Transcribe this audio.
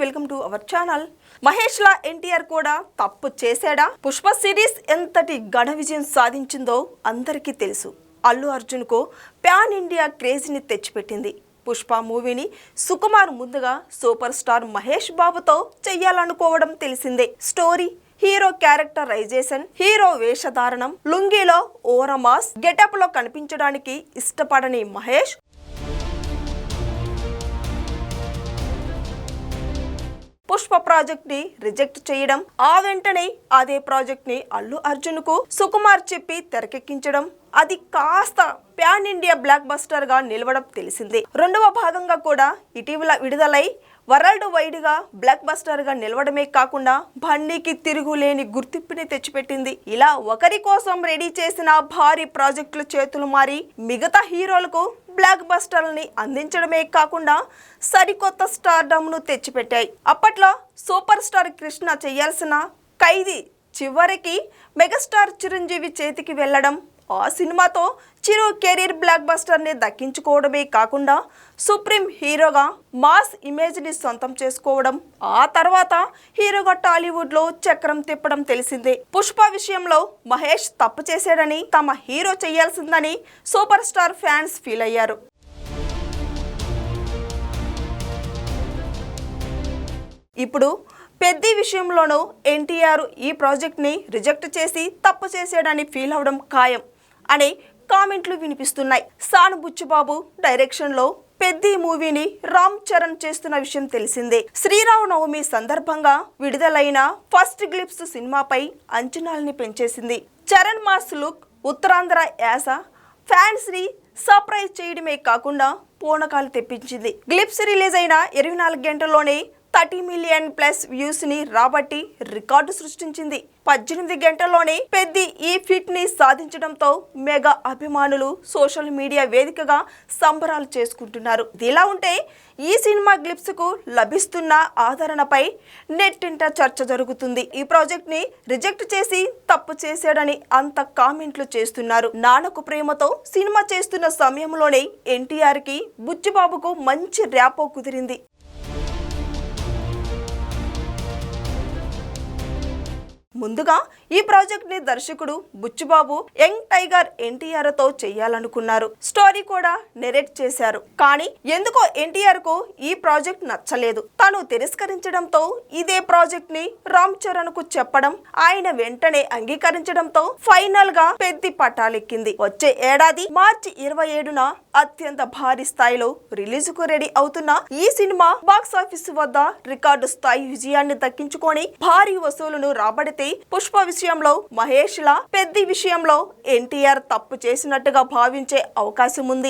Welcome to our channel. Mahesh లా ఎన్టీఆర్ కూడా తప్పు చేశాడా? పుష్ప సిరీస్ ఎంతటి ఘన విజయం సాధించిందో అందరికీ తెలుసు. అల్లు అర్జున్కు ప్యాన్ ఇండియా క్రేజీని తెచ్చిపెట్టింది. పుష్ప మూవీని సుకుమార్ ముందుగా సూపర్ స్టార్ మహేష్ బాబుతో చెయ్యాలనుకోవడం తెలిసిందే. స్టోరీ హీరో క్యారెక్టరైజేషన్ హీరో వేషధారణం లుంగీలో ఓరమాస్ గెటప్లో కనిపించడానికి ఇష్టపడని మహేష్ పుష్ప ప్రాజెక్ట్ని రిజెక్ట్ చేయడం ఆ వెంటనే అదే ప్రాజెక్ట్ని అల్లు అర్జున్కు సుకుమార్ చెప్పి తెరకెక్కించడం. అది కాస్త ప్యాన్ ఇండియా బ్లాక్ బస్టర్గా నిలవడం తెలిసిందే. రెండవ భాగంగా కూడా ఇటీవల విడుదలై వరల్డ్ వైడ్గా బ్లాక్ బస్టర్గా నిలవడమే కాకుండా బండికి తిరుగులేని గుర్తింపుని తెచ్చిపెట్టింది. ఇలా ఒకరి కోసం రెడీ చేసిన భారీ ప్రాజెక్టుల చేతులు మారి మిగతా హీరోలకు బ్లాక్ బస్టర్లని అందించడమే కాకుండా సరికొత్త స్టార్డమ్ను తెచ్చిపెట్టాయి. అప్పట్లో సూపర్ స్టార్ కృష్ణ చేయాల్సిన ఖైదీ చివరికి మెగాస్టార్ చిరంజీవి చేతికి వెళ్ళడం ఆ సినిమాతో చిరు కెరీర్ బ్లాక్ బస్టర్ని దక్కించుకోవడమే కాకుండా సుప్రీం హీరోగా మాస్ ఇమేజ్ని సొంతం చేసుకోవడం ఆ తర్వాత హీరోగా టాలీవుడ్లో చక్రం తిప్పడం తెలిసిందే. పుష్ప విషయంలో మహేష్ తప్పు చేశాడని తమ హీరో చేయాల్సిందని సూపర్ స్టార్ ఫ్యాన్స్ ఫీల్ అయ్యారు. ఇప్పుడు పెద్ది విషయంలోనూ ఎన్టీఆర్ ఈ ప్రాజెక్ట్ని రిజెక్ట్ చేసి తప్పు చేశాడని ఫీల్ అవడం ఖాయం. అనే కామెంట్లు వినిపిస్తున్నాయి. సాను బుచ్చుబాబు డైరెక్షన్లో పెద్ది మూవీని రామ్ చరణ్ చేస్తున్న విషయం తెలిసిందే. శ్రీరామనవమి సందర్భంగా విడుదలైన ఫస్ట్ గ్లిప్స్ సినిమాపై అంచనాల్ని పెంచేసింది. చరణ్ మాస్ లుక్ ఉత్తరాంధ్ర యాస ఫ్యాన్స్ని సర్ప్రైజ్ చేయడమే కాకుండా పూనకాలు తెప్పించింది. గ్లిప్స్ రిలీజ్ అయిన ఇరవై నాలుగు గంటల్లోనే థర్టీ మిలియన్ ప్లస్ వ్యూస్ని రాబట్టి రికార్డు సృష్టించింది. పద్దెనిమిది గంటల్లోనే పెద్ది ఈ ఫిట్ని సాధించడంతో మెగా అభిమానులు సోషల్ మీడియా వేదికగా సంబరాలు చేసుకుంటున్నారు. ఇదిలా ఉంటే ఈ సినిమా గ్లిప్స్కు లభిస్తున్న ఆదరణపై నెట్టింట చర్చ జరుగుతుంది. ఈ ప్రాజెక్ట్ని రిజెక్ట్ చేసి తప్పు చేశాడని అంత కామెంట్లు చేస్తున్నారు. నాన్నకు ప్రేమతో సినిమా చేస్తున్న సమయంలోనే ఎన్టీఆర్కి బుచ్చిబాబుకు మంచి ర్యాపో కుదిరింది. ముందుగా ఈ ప్రాజెక్ట్ని దర్శకుడు బుచ్చుబాబు యంగ్ టైగర్ ఎన్టీఆర్తో చేయాలనుకున్నారు. స్టోరీ కూడా నెరేట్ చేశారు. కానీ ఎందుకో ఎన్టీఆర్కు ఈ ప్రాజెక్ట్ నచ్చలేదు. తను తిరస్కరించడంతో ఇదే ప్రాజెక్ట్ని రామ్ చరణ్కు చెప్పడం ఆయన వెంటనే అంగీకరించడంతో ఫైనల్గా పెద్ది పట్టాలెక్కింది వచ్చే ఏడాది మార్చి ఇరవై ఏడున అత్యంత భారీ స్థాయిలో రిలీజ్కు రెడీ అవుతున్న ఈ సినిమా బాక్స్ ఆఫీస్ వద్ద రికార్డు స్థాయి విజయాన్ని దక్కించుకొని భారీ వసూలును రాబడితే పుష్ప విషయంలో మహేష్ లా పెద్ది విషయంలో ఎన్టీఆర్ తప్పు చేసినట్టుగా భావించే అవకాశం ఉంది